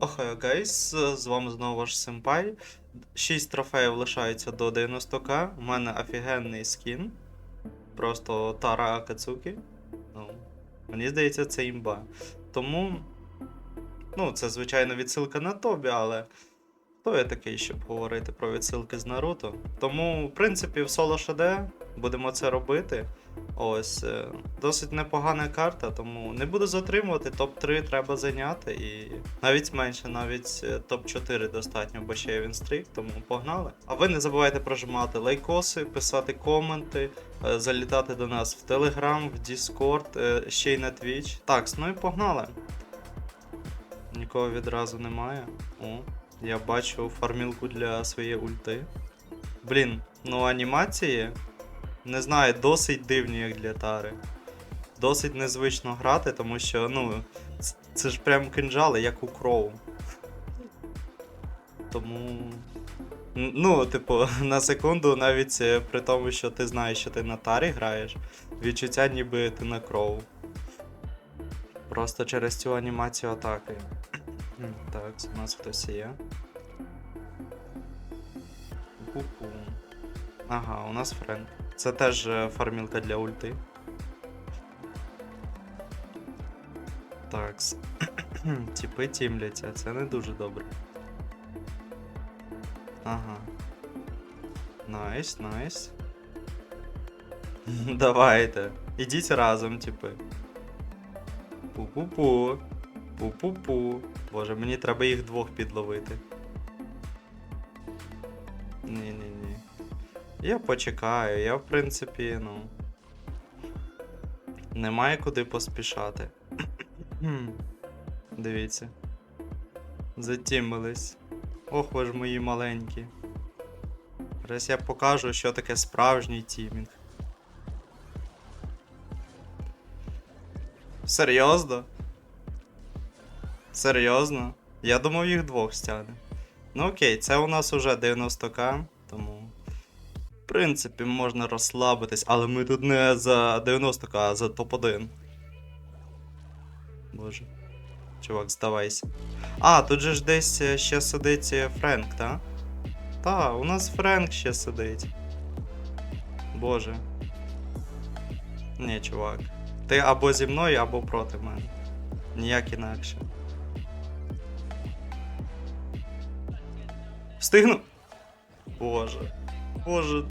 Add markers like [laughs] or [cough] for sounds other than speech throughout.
Охай, гайс, з вами знову ваш Сенпай. 6 трофеїв лишається до 90к. У мене офігенний скін. Просто Тара Акацуки. Ну, мені здається, це імба. Тому. Ну, це, звичайно, відсилка на Тобі, але хто я такий, щоб говорити про відсилки з Наруто? Тому, в принципі, в соло ШД будемо це робити. Ось, е, досить непогана карта, тому не буду затримувати. Топ-3 треба зайняти і навіть менше, навіть е, топ-4 достатньо, бо ще є вінстрік, тому погнали. А ви не забувайте прожимати лайкоси, писати коменти, е, залітати до нас в Телеграм, в Діскорд, ще й на Twitch. Так, ну і погнали. Нікого відразу немає. О, я бачу фармілку для своєї ульти. Блін, ну анімації не знаю, досить дивні, як для тари. Досить незвично грати, тому що, ну, це ж прям кинжали, як у кроу. Тому. Ну, типу, [laughs] на секунду, навіть е, при тому, що ти знаєш, що ти на тарі граєш, відчуття ніби ти на кроу. Просто через цю анімацію атаки. М, Так, у нас хтось є. Пу-пу. Ага, у нас Френк. Це теж е, фармілка для ульти. Так. [clears throat] Тіпи тімляться, це не дуже добре. Ага. Найс, найс. [laughs] Давайте. Ідіть разом, типи. Пу-пу-пу. Пу-пу-пу. Боже, мені треба їх двох підловити. Ні-ні-ні. Я почекаю, я в принципі, ну. Немає куди поспішати. [clears throat] Дивіться. Затімились. Ох, ви ж мої маленькі. Зараз я покажу, що таке справжній тімінг. Серйозно? Серйозно? Я думав їх двох стягне. Ну окей, це у нас уже 90к, тому. В принципі, можна розслабитись, але ми тут не за 90к, а за топ-1. Боже. Чувак, здавайся. А, тут же ж десь е, ще сидить е, Френк, та? Та, у нас Френк ще сидить. Боже. Ні, чувак. Ти або зі мною, або проти мене. Ніяк інакше. Встигну. Боже. Боже.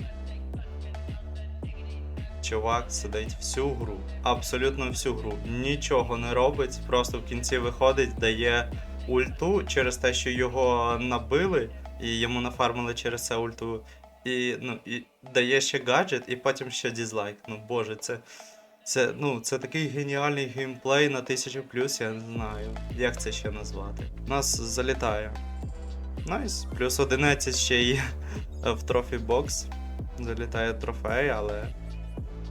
Чувак сидить всю гру. Абсолютно всю гру. Нічого не робить. Просто в кінці виходить, дає ульту через те, що його набили, і йому нафармили через це ульту. І, ну, і дає ще гаджет, і потім ще дізлайк. Ну боже, це. Це, ну, це такий геніальний геймплей на 1000 плюс, я не знаю. Як це ще назвати? Нас залітає. Найс. Плюс 11 ще є в трофі бокс. Залітає трофей, але.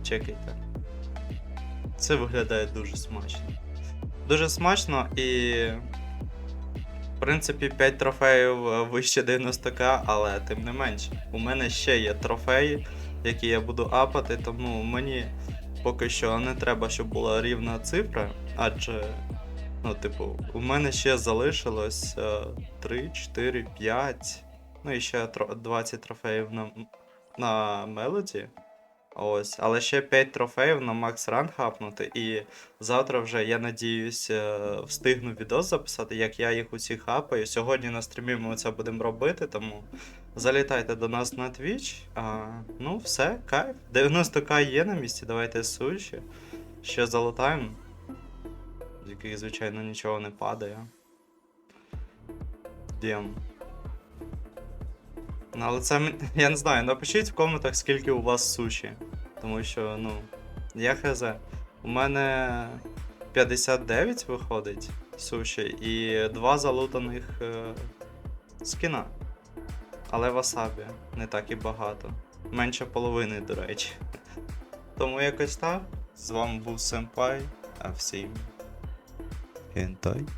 Чекайте. Це виглядає дуже смачно. Дуже смачно і. В принципі, 5 трофеїв е, вище 90к, але тим не менше. У мене ще є трофеї, які я буду апати, тому мені поки що не треба, щоб була рівна цифра, адже. Ну, типу, у мене ще залишилось е, 3, 4, 5. Ну і ще 20 трофеїв на, на Мелоді. Ось, але ще 5 трофеїв на Макс Ран хапнути. І завтра вже, я надіюсь, е, встигну відос записати, як я їх усіх хапаю. Сьогодні на стрімі ми це будемо робити, тому залітайте до нас на Twitch. А, ну, все, кайф. 90к є на місці, давайте суші. Ще залутаємо. З яких, звичайно, нічого не падає. Дім. Ну, але це [laughs] я не знаю, напишіть в коментах, скільки у вас суші. Тому що, ну, я хз. У мене 59 виходить суші і два залутаних е, скіна. Але васабі не так і багато. Менше половини, до речі. [laughs] Тому якось так. З вами був Сенпай, а всім. 変態？